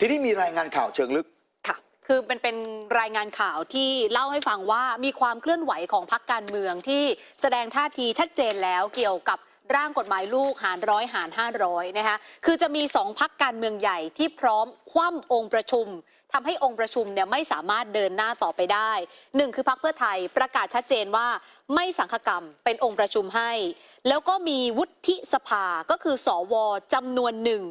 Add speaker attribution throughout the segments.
Speaker 1: ทีนี้มีรายงานข่าวเชิงลึก
Speaker 2: ค่ะคือเป็นเป็นรายงานข่าวที่เล่าให้ฟังว่ามีความเคลื่อนไหวของพรรคการเมืองที่แสดงท่าทีชัดเจนแล้วเกี่ยวกับร่างกฎหมายลูกหารร้อยหารห้าร้อยนะคะคือจะมีสองพักการเมืองใหญ่ที่พร้อมคว่ำองค์ประชุมทำให้องค์ประชุมเนี่ยไม่สามารถเดินหน้าต่อไปได้หนึ่งคือพักเพื่อไทยประกาศชัดเจนว่าไม่สังฆกรรมเป็นองค์ประชุมให้ แล้วก็มีวุฒิสภาก็คือสวจำนวนหนึ่ง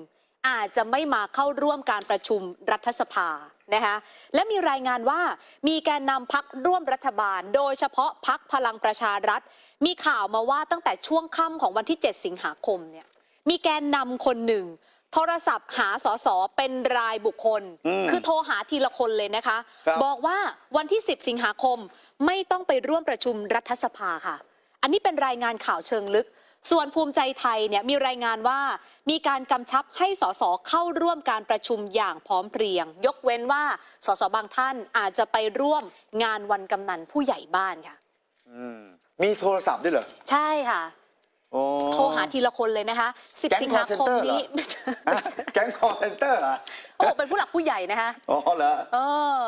Speaker 2: อาจจะไม่มาเข้าร่วมการประชุมรัฐสภานะคะและมีรายงานว่ามีแกนนำพักร่วมรัฐบาล โดยเฉพาะพักพลังประชารัฐ มีข่าวมาว่าตั้งแต่ช่วงค่ำของวันที่ 7 สิงหาคมเนี่ยมีแกนนำคนหนึ่ง โทรศัพท์หาสสเป็นรายบุคคล
Speaker 1: อืม
Speaker 2: คือโทรหาทีละคนเลยนะคะ
Speaker 1: ครับ
Speaker 2: บอกว่าวันที่ 10 สิงหาคมไม่ต้องไปร่วมประชุมรัฐสภาค่ะ อันนี้เป็นรายงานข่าวเชิงลึก ส่วนภูมิใจไทยเนี่ยมีรายงานว่า มีการกำชับให้สสเข้าร่วมการประชุมอย่างพร้อมเพรียง ยกเว้นว่าสสบางท่านอาจจะไปร่วมงานวันกำนันผู้ใหญ่บ้านค่ะ
Speaker 1: อืมมีโทรศัพท์ด้วยเหรอ
Speaker 2: ใช่ค่ะ
Speaker 1: โอ้
Speaker 2: โทรหาทีละคนเลยนะคะ
Speaker 1: แก๊ง
Speaker 2: 10 สิงหาคม
Speaker 1: call center
Speaker 2: นี้
Speaker 1: ฮะแก๊งคอร์เซนเตอร์เหรอ
Speaker 2: โอ้โหเป็นผู้หลักผู้ใหญ่นะคะ
Speaker 1: อ๋อเหรอ
Speaker 2: เออ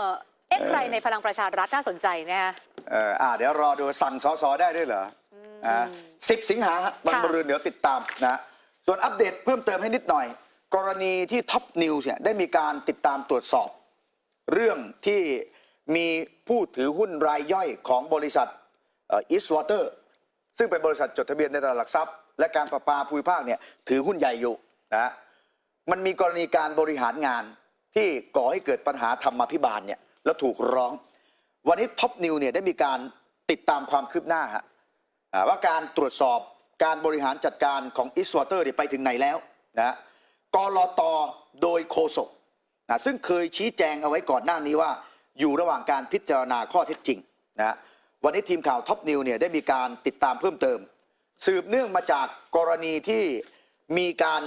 Speaker 2: เอ๊ะใครในพลังประชารัฐน่าสนใจนะคะ
Speaker 1: เอออ่าเดี๋ยวรอดูสั่งสอสอได้ด้วยเหรอ อ่าสิบสิงหาฮะวัน
Speaker 2: ค่ะ
Speaker 1: บรืนเดี๋ยวติดตามนะส่วนอัปเดตเพิ่มเติมให้นิดหน่อย กรณีที่ท็อปนิวส์เนี่ยได้มีการติดตามตรวจสอบ เรื่องที่มีผู้ถือหุ้นรายย่อยของบริษัทอีสวอเตอร์ซึ่งเป็นบริษัทจดทะเบียนในตลาดหลักทรัพย์ และการประปาภูมิภาคเนี่ยถือหุ้นใหญ่อยู่นะมันมีกรณีการบริหารงานที่ก่อให้เกิดปัญหาธรรมาภิบาลเนี่ยแล้วถูกร้อง วันนี้ท็อปนิวเนี่ยได้มีการติดตามความคืบหน้าฮะอ่า ว่าการตรวจสอบการบริหารจัดการของอิสวอเตอร์ไปถึงไหนแล้วนะกรอตโดยโคศกนะซึ่งเคยชี้แจงเอาไว้ก่อนหน้านี้ว่า อยู่ระหว่างการพิจารณาข้อเท็จจริงนะวันนี้ทีมข่าวท็อปนิวเนี่ยได้มีการติดตามเพิ่มเติม สืบเนื่องมาจากกรณีที่มีการ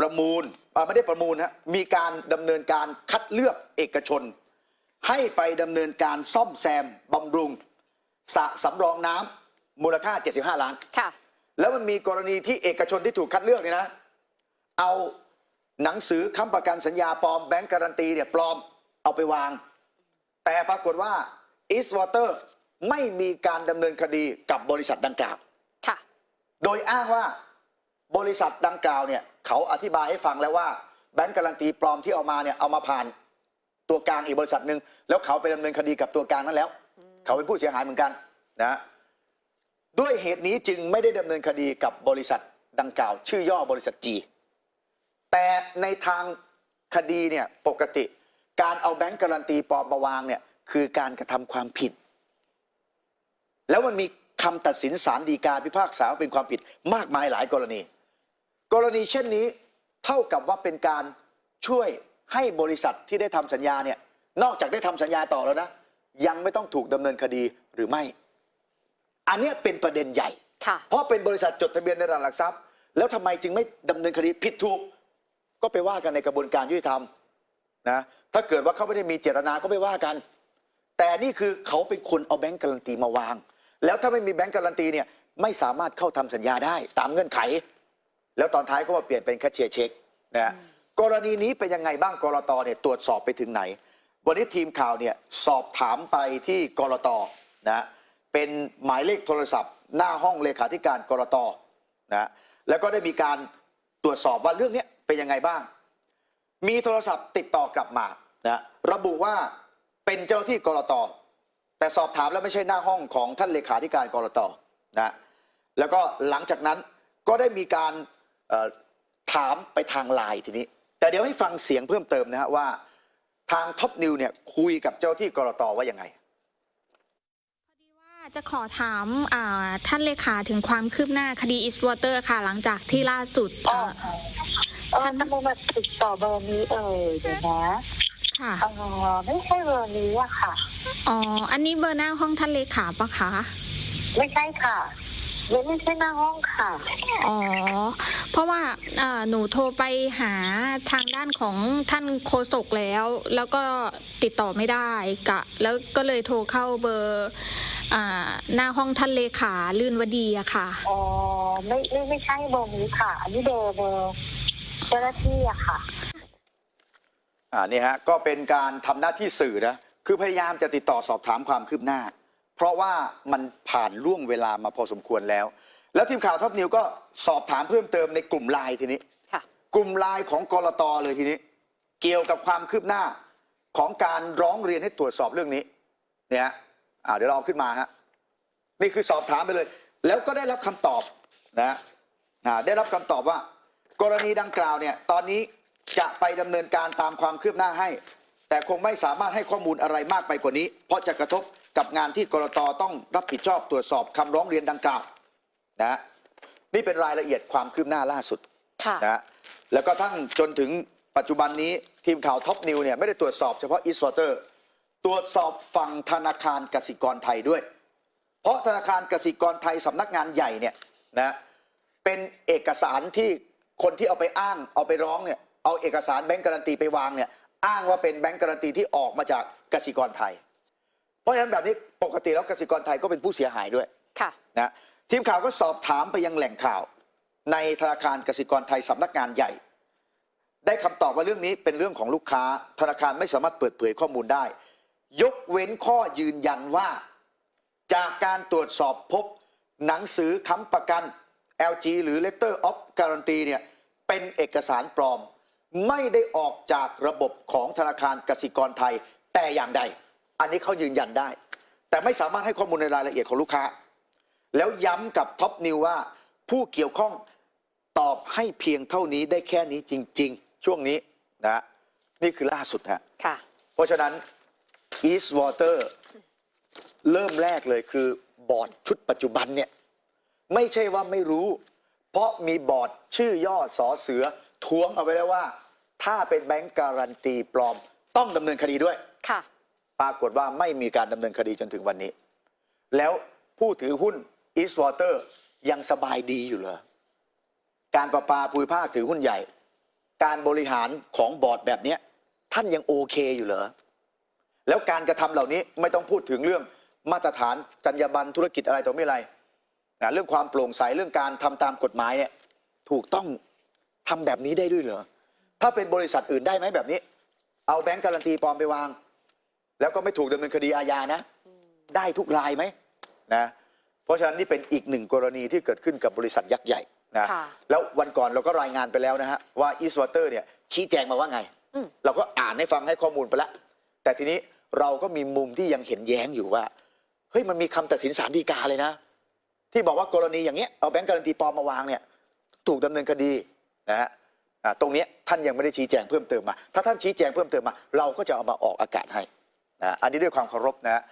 Speaker 1: ประมูลไม่ได้ประมูลฮะมีการดำเนินการคัดเลือกเอกชน ให้ไปดำเนินการซ่อมแซมบำรุงสระสำรองน้ำ มูลค่า 75 ล้าน
Speaker 2: ค่ะ
Speaker 1: แล้วมันมีกรณีที่เอกชนที่ถูกคัดเลือกเนี่ยนะ เอาหนังสือค้ำประกันสัญญาปลอมแบงก์การันตีเนี่ยปลอมเอาไปวาง แต่ปรากฏว่า East Water ไม่มีการดำเนินคดีกับบริษัทดังกล่าว
Speaker 2: ค่ะ
Speaker 1: โดยอ้างว่าบริษัทดังกล่าวเนี่ยเขาอธิบายให้ฟังแล้วว่าแบงก์การันตีปลอมที่เอามาเนี่ยเอามาผ่านตัวกลางอีกบริษัทหนึ่งแล้วเขาไปดำเนินคดีกับตัวกลางนั้นแล้ว เขาเป็นผู้เสียหายเหมือนกันนะ ด้วยเหตุนี้จึงไม่ได้ดำเนินคดีกับบริษัทดังกล่าว ชื่อย่อบริษัทจีแต่ในทางคดีเนี่ยปกติ การเอาแบงก์การันตีปลอมมาวางเนี่ยคือการกระทำความผิด แล้วมันมีคำตัดสินศาลฎีกาพิพากษาว่าเป็นความผิดมากมายหลายกรณี กรณีเช่นนี้เท่ากับว่าเป็นการช่วยให้บริษัทที่ได้ทำสัญญาเนี่ยนอกจากได้ทำสัญญาต่อแล้วนะ ยังไม่ต้องถูกดำเนินคดีหรือไม่ อันเนี้ยเป็นประเด็นใหญ่
Speaker 2: ค่ะ
Speaker 1: เพราะเป็นบริษัทจดทะเบียนในตลาดหลักทรัพย์ แล้วทำไมจึงไม่ดำเนินคดีผิดถูก ก็ไปว่ากันในกระบวนการยุติธรรมนะถ้าเกิดว่าเขาไม่ได้มีเจตนาก็ไม่ว่ากัน แต่นี่คือเขาเป็นคนเอาแบงก์การันตีมาวาง แล้วถ้าไม่มีแบงก์การันตีเนี่ยไม่สามารถเข้าทำสัญญาได้ตามเงื่อนไข แล้วตอนท้ายก็มาเปลี่ยนเป็นแคชเชียร์เช็คนะฮะกรณีนี้เป็นยังไงบ้างกรตเนี่ยตรวจสอบไปถึงไหน วันนี้ทีมข่าวเนี่ยสอบถามไปที่กรตนะ เป็นหมายเลขโทรศัพท์ หน้าห้องเลขาธิการกรตนะแล้วก็ได้มีการตรวจสอบว่าเรื่องนี้เป็นยังไงบ้าง มีโทรศัพท์ติดต่อกลับมานะระบุว่าเป็นเจ้าที่กรตแต่สอบถามแล้วไม่ใช่หน้าห้องของท่านเลขาธิการกรตนะแล้วก็หลังจากนั้นก็ได้มีการถามไปทางไลน์ทีนี้ แต่เดี๋ยวให้ฟังเสียงเพิ่มเติมนะฮะว่าทางท็อปนิวเนี่ยคุยกับเจ้าที่กรตว่ายังไง
Speaker 3: จะขอถามอ่าท่านเลขาถึงความคืบหน้าคดี East Water ค่ะ หลังจากที่ล่าสุด
Speaker 4: อ๋อ
Speaker 3: เอ่อ
Speaker 4: เออ
Speaker 3: ท่าน
Speaker 4: ทำไมมาติดต่อเบอร์นี้เอ่ยเดี๋ยวนะ
Speaker 3: ค่ะ
Speaker 4: เออไม่ใช่เบอร์นี้อะค่ะ
Speaker 3: อ๋อ อันนี้เบอร์หน้าห้องท่านเลขาปะคะ
Speaker 4: ไม่ใช่ค่ะ ไม่ไม่ใช่หน้าห้องค่ะ
Speaker 3: อ๋อ เพราะว่าอ่าหนูโทรไปหาทางด้านของท่านโฆษกแล้ว แล้วก็ติดต่อไม่ได้กะ แล้วก็เลยโทรเข้าเบอร์อ่าหน้าห้องท่านเลขาลื่นวดีอะค่ะ
Speaker 4: อ๋อไม่ไม่ไม่ใช่เบอร์นี้ค่ะอันนี้เบอร์เบอร์เจ้าหน้าที่อะค่ะ
Speaker 1: อ่านี่ฮะก็เป็นการทำหน้าที่สื่อนะคือพยายามจะติดต่อสอบถามความคืบหน้าเพ ราะว่ามันผ่านล่วงเวลามาพอสมควรแล้ว แล้วทีมข่าวท็อปนิวก็สอบถามเพิ่มเติมในกลุ่มไลน์ทีนี้
Speaker 2: ค่ะ
Speaker 1: กลุ่มไลน์ของกรตเลยทีนี้ เกี่ยวกับความคืบหน้าของการร้องเรียนให้ตรวจสอบเรื่องนี้ เนี่ยฮะอ่าเดี๋ยวเราเอาขึ้นมาฮะนี่คือสอบถามไปเลย แล้วก็ได้รับคำตอบนะฮะอ่าได้รับคำตอบว่า กรณีดังกล่าวเนี่ยตอนนี้จะไปดำเนินการตามความคืบหน้าให้ แต่คงไม่สามารถให้ข้อมูลอะไรมากไปกว่านี้ เพราะจะกระทบ กับงานที่กรตต้องรับผิดชอบตรวจสอบคำร้องเรียนดังกล่าวนะฮะนี่เป็นรายละเอียดความคืบหน้าล่าสุด
Speaker 2: ค่ะ
Speaker 1: นะฮะแล้วก็ทั้งจนถึงปัจจุบันนี้ทีมข่าวท็อปนิวเนี่ยไม่ได้ตรวจสอบเฉพาะอีสวอเตอร์ตรวจสอบฝั่งธนาคารกสิกรไทยด้วย เพราะธนาคารกสิกรไทยสำนักงานใหญ่เนี่ยนะเป็นเอกสารที่คนที่เอาไปอ้างเอาไปร้องเนี่ยเอาเอกสารแบงก์การันตีไปวางเนี่ยอ้างว่าเป็นแบงก์การันตีที่ออกมาจากกสิกรไทย เพราะฉะนั้นแบบนี้ปกติแล้วกสิกรไทยก็เป็นผู้เสียหายด้วย
Speaker 2: ค่ะ
Speaker 1: นะทีมข่าวก็สอบถามไปยังแหล่งข่าว ในธนาคารกสิกรไทยสำนักงานใหญ่ ได้คำตอบว่าเรื่องนี้เป็นเรื่องของลูกค้า ธนาคารไม่สามารถเปิดเผยข้อมูลได้ ยกเว้นข้อยืนยันว่า จากการตรวจสอบพบหนังสือค้ำประกัน LG หรือ Letter of Guarantee เนี่ยเป็นเอกสารปลอม ไม่ได้ออกจากระบบของธนาคารกสิกรไทยแต่อย่างใด อันนี้เขายืนยันได้ แต่ไม่สามารถให้ข้อมูลในรายละเอียดของลูกค้า แล้วย้ำกับท็อปนิวว่า ผู้เกี่ยวข้องตอบให้เพียงเท่านี้ได้แค่นี้จริง ๆ ช่วงนี้นะนี่คือล่าสุดฮะ
Speaker 2: ค่ะ
Speaker 1: เพราะฉะนั้น East Water เริ่มแรกเลยคือบอร์ดชุดปัจจุบันเนี่ยไม่ใช่ว่าไม่รู้ เพราะมีบอร์ดชื่อย่อสอเสือท้วงเอาไว้แล้วว่า ถ้าเป็นแบงก์การันตีปลอม ต้องดำเนินคดีด้วย
Speaker 2: ค่ะ
Speaker 1: ปรากฏว่าไม่มีการดำเนินคดีจนถึงวันนี้ แล้วผู้ถือหุ้น East Water ยังสบายดีอยู่เหรอการประปาภูมิภาคถือหุ้นใหญ่ การบริหารของบอร์ดแบบนี้ท่านยังโอเคอยู่เหรอ แล้วการกระทำเหล่านี้ไม่ต้องพูดถึงเรื่องมาตรฐานจรรยาบรรณธุรกิจอะไรต่อไม่อะไรนะเรื่องความโปร่งใสเรื่องการทำตามกฎหมายเนี่ยถูกต้องทำแบบนี้ได้ด้วยเหรอ ถ้าเป็นบริษัทอื่นได้ไหมแบบนี้ เอาแบงก์การันตีปลอมไปวาง แล้วก็ไม่ถูกดำเนินคดีอาญานะ ได้ทุกรายไหมนะเพราะฉะนั้นนี่เป็นอีกหนึ่งกรณีที่เกิดขึ้นกับบริษัทยักษ์ใหญ่นะ
Speaker 2: ค่ะ
Speaker 1: แล้ววันก่อนเราก็รายงานไปแล้วนะฮะว่าอีสวอเตอร์เนี่ยชี้แจงมาว่าไง
Speaker 2: อืม
Speaker 1: เราก็อ่านให้ฟังให้ข้อมูลไปแล้ว แต่ทีนี้เราก็มีมุมที่ยังเห็นแย้งอยู่ว่าเฮ้ยมันมีคำตัดสินศาลฎีกาเลยนะ ที่บอกว่ากรณีอย่างเงี้ยเอาแบงก์การันตีปลอมมาวางเนี่ย ถูกดำเนินคดีนะฮะอ่าตรงเนี้ยท่านยังไม่ได้ชี้แจงเพิ่มเติมมา ถ้าท่านชี้แจงเพิ่มเติมมา เราก็จะเอามาออกอากาศให้ นะอันนี้ด้วยความเคารพนะฮะ